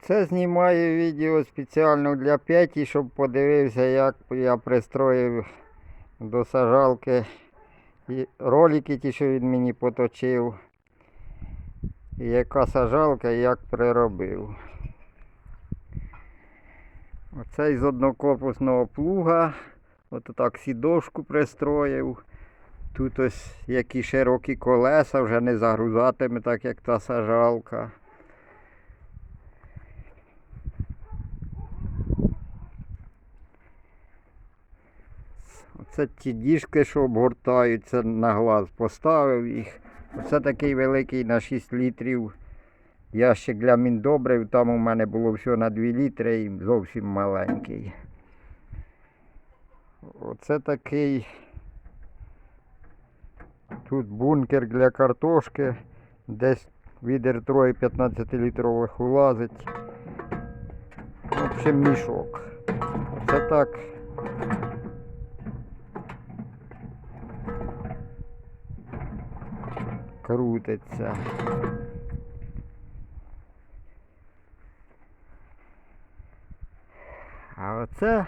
Це знімаю відео спеціально для Петі, щоб подивився, як я пристроїв до сажалки і ролики ті, що він мені поточив. І яка сажалка як приробив. Оце із однокорпусного плуга. От так сідошку пристроїв. Тут ось які широкі колеса, вже не загрузатиме, так як та сажалка. Оце ті діжки, що обгортаються на глаз, поставив їх. Оце такий великий на 6 літрів ящик для міндобрив. Там у мене було все на 2 літри і зовсім маленький. Оце такий тут бункер для картошки. Десь відер троє 15 літрових улазить. В общем, мішок. Це так. Крутиться. А оце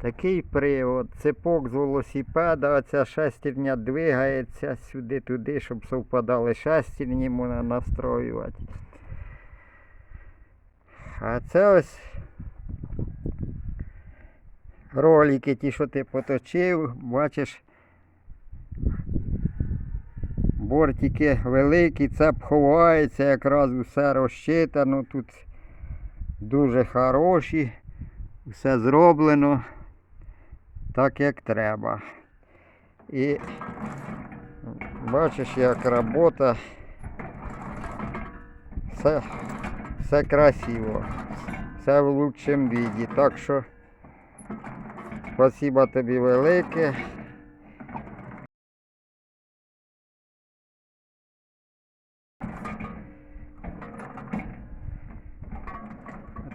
такий привод. Цепок з велосипеда, оця шестерня двигається сюди-туди, щоб совпадали шестерні, можна настроювати. А це ось ролики, ті, що ти поточив, бачиш, бортики великі, цеп ховається, якраз усе розчитано, тут дуже хороші, все зроблено так, як треба. І бачиш, як робота, все, все красиво, все в лучшому віді. Так що спасибо тобі велике.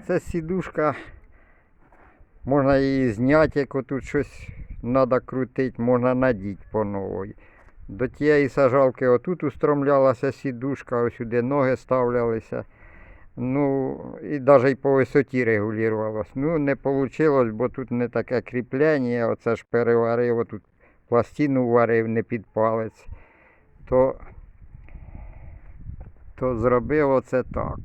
Це сідушка, можна її зняти, як тут щось треба крутити, можна надіти по новій. До тієї сажалки отут устромлялася сідушка, ось сюди ноги ставлялися. Ну, і навіть по висоті регулювалось. Ну, не вийшло, бо тут не таке кріплення, оце ж переварив, тут пластину варив не під палець. То, то зробив оце так.